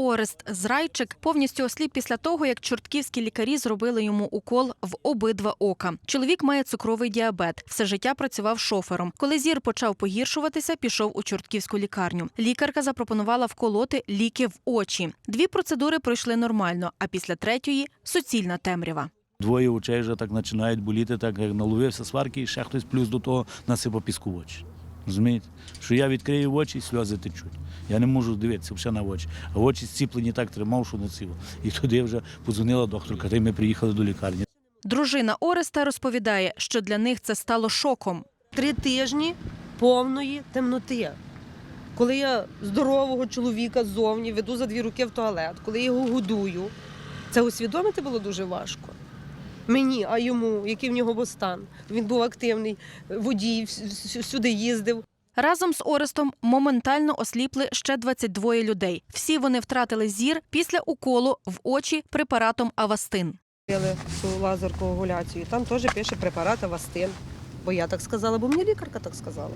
Орест Зрайчик повністю осліп після того, як чортківські лікарі зробили йому укол в обидва ока. Чоловік має цукровий діабет. Все життя працював шофером. Коли зір почав погіршуватися, пішов у чортківську лікарню. Лікарка запропонувала вколоти ліки в очі. Дві процедури пройшли нормально, а після третьої суцільна темрява. Двоє очей вже так починають боліти, так як наловився сварки, і ще хтось плюс до того насипав піску в очі. Розумієте? Що я відкрию очі, сльози течуть. Я не можу дивитися вже на очі. А очі зціплені так тримав, що не ціло. І туди вже подзвонила докторка, та й ми приїхали до лікарні. Дружина Ореста розповідає, що для них це стало шоком. Три тижні повної темноти. Коли я здорового чоловіка ззовні веду за дві руки в туалет, коли я його годую, це усвідомити було дуже важко. Мені, а йому, який в нього був стан. Він був активний, водій, вс- їздив. Разом з Орестом моментально осліпли ще 22 людей. Всі вони втратили зір після уколу в очі препаратом Авастин. Цю лазеркоагуляцію. Там теж пише препарат Авастин. Бо я так сказала, бо мені лікарка так сказала.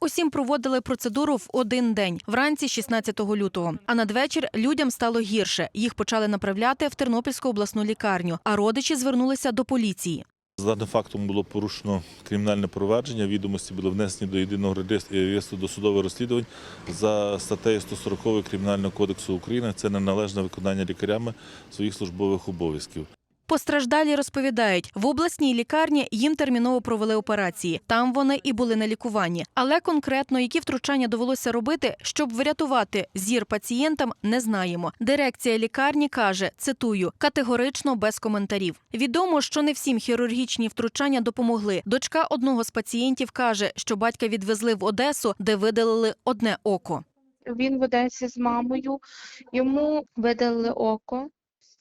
Усім проводили процедуру в один день, вранці 16 лютого. А надвечір людям стало гірше. Їх почали направляти в Тернопільську обласну лікарню, а родичі звернулися до поліції. За даним фактом було порушено кримінальне провадження. Відомості були внесені до єдиного реєстру- досудових розслідувань за статтею 140 Кримінального кодексу України. Це неналежне виконання лікарями своїх службових обов'язків. Постраждалі розповідають, в обласній лікарні їм терміново провели операції. Там вони і були на лікуванні. Але конкретно які втручання довелося робити, щоб врятувати зір пацієнтам, не знаємо. Дирекція лікарні каже: цитую категорично без коментарів. Відомо, що не всім хірургічні втручання допомогли. Дочка одного з пацієнтів каже, що батька відвезли в Одесу, де видалили одне око. Він в Одесі з мамою. Йому видалили око.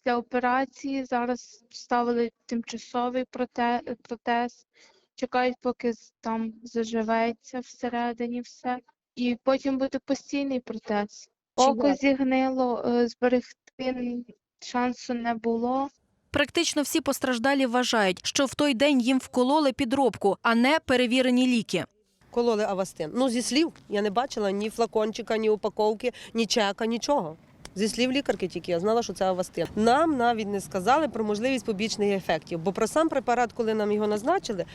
Після операції зараз вставили тимчасовий проте- протез. Чекають, поки там заживеться всередині все. І потім буде постійний протез. Око зігнило, е, зберегти шансу не було. Практично всі постраждалі вважають, що в той день їм вкололи підробку, а не перевірені ліки. Кололи Авастин. Ну, зі слів я не бачила ні флакончика, ні упаковки, ні чека, нічого. Зі слів лікарки тільки я знала, що це Авастин. Нам навіть не сказали про можливість побічних ефектів. Бо про сам препарат, коли нам його назначили,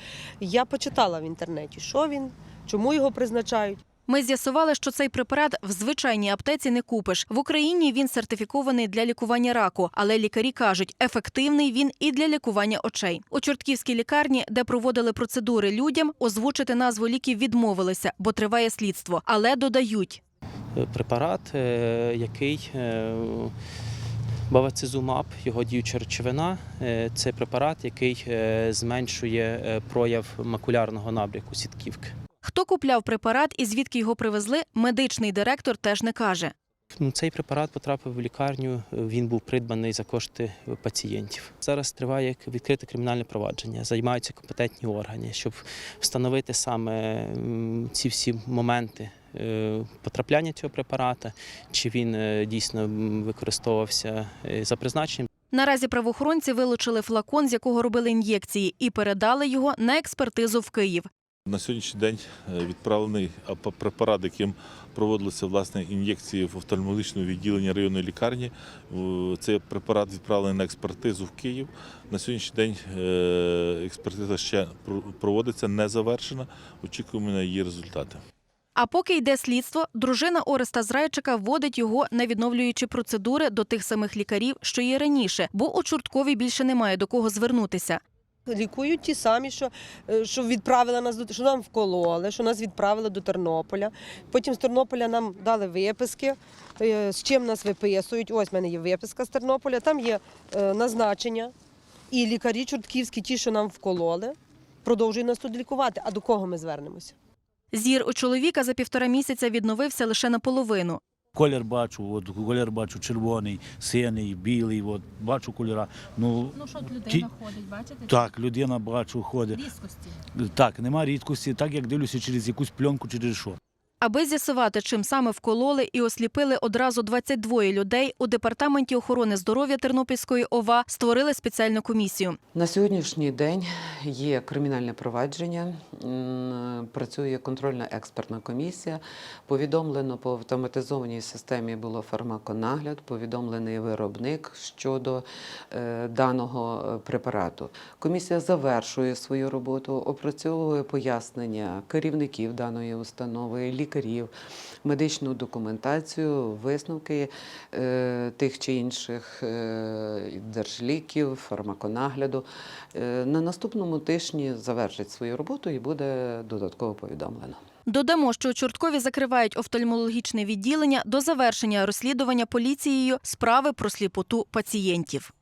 я почитала в інтернеті, що він, чому його призначають. Ми з'ясували, що цей препарат в звичайній аптеці не купиш. В Україні він сертифікований для лікування раку, але лікарі кажуть, ефективний він і для лікування очей. У Чортківській лікарні, де проводили процедури людям, озвучити назву ліків відмовилися, бо триває слідство. Але додають. Препарат, е, який е, бавацизумаб, його діюча речовина. е, Це препарат, який зменшує прояв макулярного набряку сітківки. Хто купляв препарат і звідки його привезли, медичний директор теж не каже. Ну, Цей препарат потрапив в лікарню. е, Він був придбаний за кошти е, пацієнтів. Зараз триває відкрите кримінальне провадження. Займаються компетентні органи, щоб встановити саме ці всі моменти е, потрапляння цього препарата, чи він дійсно використовувався за призначенням. Наразі правоохоронці вилучили флакон, з якого робили ін'єкції, і передали його на експертизу в Київ. На сьогоднішній день е, відправлений препарат, яким проводилися власне ін'єкції в офтальмологічному відділенні районної лікарні. Цей препарат відправлений на експертизу в Київ. На сьогоднішній день е, експертиза ще проводиться, не завершена. Очікуємо на її результати. А поки йде слідство, дружина Ореста Зрайчика вводить його на відновлюючі процедури до тих самих лікарів, що і раніше, бо у Чорткові більше немає до кого звернутися. Лікують ті самі, що, е, що відправили нас до що нам вкололи, що нас відправили до Тернополя. Потім з Тернополя нам дали виписки, е, з чим нас виписують. Ось в мене є виписка з Тернополя, там є е, назначення. І лікарі чортківські, ті, що нам вкололи, продовжують нас тут лікувати. А до кого ми звернемося? Зір у чоловіка за півтора місяця відновився лише наполовину. Колір бачу, от колір бачу червоний, синий, білий, от бачу кольора. Ну, Ну, що людина Ті- ходить, бачите? так, людина бачу, ходить. Рідкості. Так, нема рідкості, так як дивлюся через якусь пленку, через що. Аби з'ясувати, чим саме вкололи і осліпили одразу 22 людей, у департаменті охорони здоров'я Тернопільської ОВА створили спеціальну комісію. На сьогоднішній день є кримінальне провадження, працює контрольна експертна комісія. Повідомлено по автоматизованій системі було фармаконагляд, повідомлений виробник щодо е, даного е, препарату. Комісія завершує свою роботу, опрацьовує пояснення керівників даної установи, лікарів, медичну документацію, висновки е, тих чи інших е, держліків, фармаконагляду. Е, На наступному тижні завершить свою роботу і буде додатково повідомлено. Додамо, що Чорткові закривають офтальмологічне відділення до завершення розслідування поліцією справи про сліпоту пацієнтів.